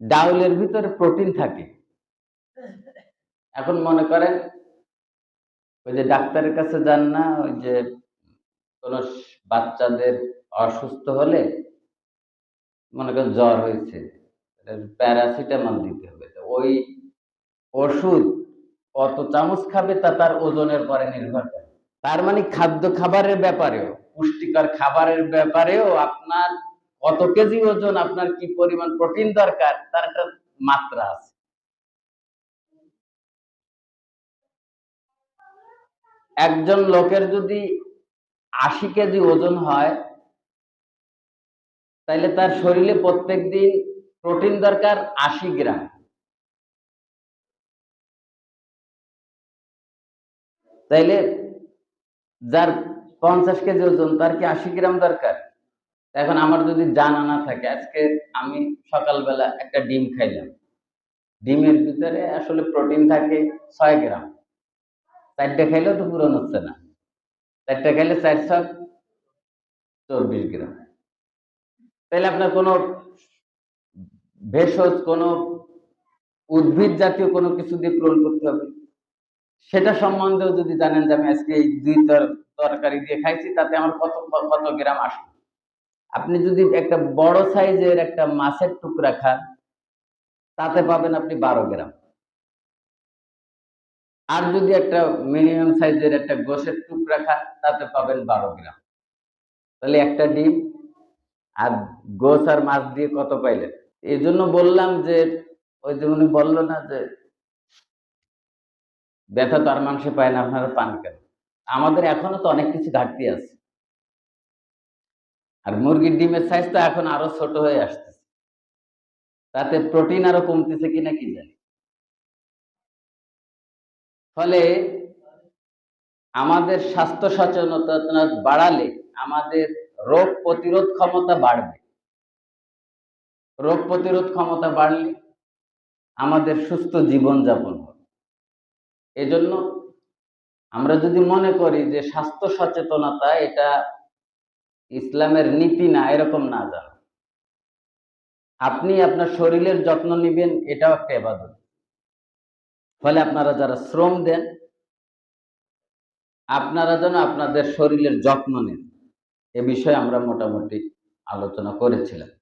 ডাউলের ভিতরে প্রোটিন থাকে। এখন মনে করেন, ওই যে ডাক্তারের কাছে যান না, ওই যে কোন বাচ্চাদের অসুস্থ হলে মনে করেন জ্বর হয়েছে প্যারাসিটামল দিতে হবে। ওই ওষুধ কত চামচ খাবে তা তার ওজনের পরে নির্ভর করে। তার মানে খাদ্য খাবারের ব্যাপারেও, পুষ্টিকর খাবারের ব্যাপারেও আপনার কত কেজি ওজন আপনার কি পরিমাণ প্রোটিন দরকার? তার একটা মাত্রা আছে। একজন লোকের যদি আশি কেজি ওজন হয় তাহলে তার শরীরে প্রত্যেক দিন প্রোটিন দরকার আশি গ্রাম। তাইলে যার পঞ্চাশ কেজি ওজন, তার কি আশি গ্রাম দরকার? এখন আমার যদি জানা না থাকে, আজকে আমি সকালবেলা একটা ডিম খাইলাম। ডিমের ভিতরে আসলে প্রোটিন থাকে ছয় গ্রাম। চারটে খাইলেও তো পূরণ হচ্ছে না। চারটে খাইলে চারশো চব্বিশ গ্রাম। তাহলে আপনার কোনো ভেষজ, কোনো উদ্ভিদ জাতীয় কোনো কিছু দিয়ে পূরণ করতে হবে? সেটা সম্বন্ধেও যদি জানেন যে আমি আজকে এই দুই তরকারি দিয়ে খাইছি, তাতে আমার কত কত গ্রাম আসবে আপনি যদি একটা বড় সাইজের একটা মাছের টুকরা খান, তাতে পাবেন আপনি বারো গ্রাম। আর যদি একটা মিনিমাম সাইজের একটা গোশের টুকরা খান, তাতে পাবেন বারো গ্রাম। তাহলে একটা ডিম আর গোস আর মাছ দিয়ে কত পাইলেন? এই জন্য বললাম যে, ওই যে উনি বলল না যে, ব্যথা তার মাংসে পায় না, আপনারা পান কেন? আমাদের এখনও তো অনেক কিছু ঘাটতি আছে। আর মুরগির ডিমের সাইজ তো এখন আরও ছোট হয়ে আসতেছে। তাতে প্রোটিন আরও কমতেছে কিনা কি জানি। ফলে আমাদের স্বাস্থ্য সচেতনতা বাড়ালে আমাদের রোগ প্রতিরোধ ক্ষমতা বাড়বে। রোগ প্রতিরোধ ক্ষমতা বাড়লে আমাদের সুস্থ জীবন যাপন হবে। এজন্য আমরা যদি মনে করি যে স্বাস্থ্য সচেতনতা এটা ইসলামের নীতি না, এরকম না জানো। আপনি আপনার শরীরের যত্ন নিবেন, এটাও একটা এবাদত ফলে আপনারা যারা শ্রম দেন, আপনারা যেন আপনাদের শরীরের যত্ন নেন। এ বিষয়ে আমরা মোটামুটি আলোচনা করেছিলাম।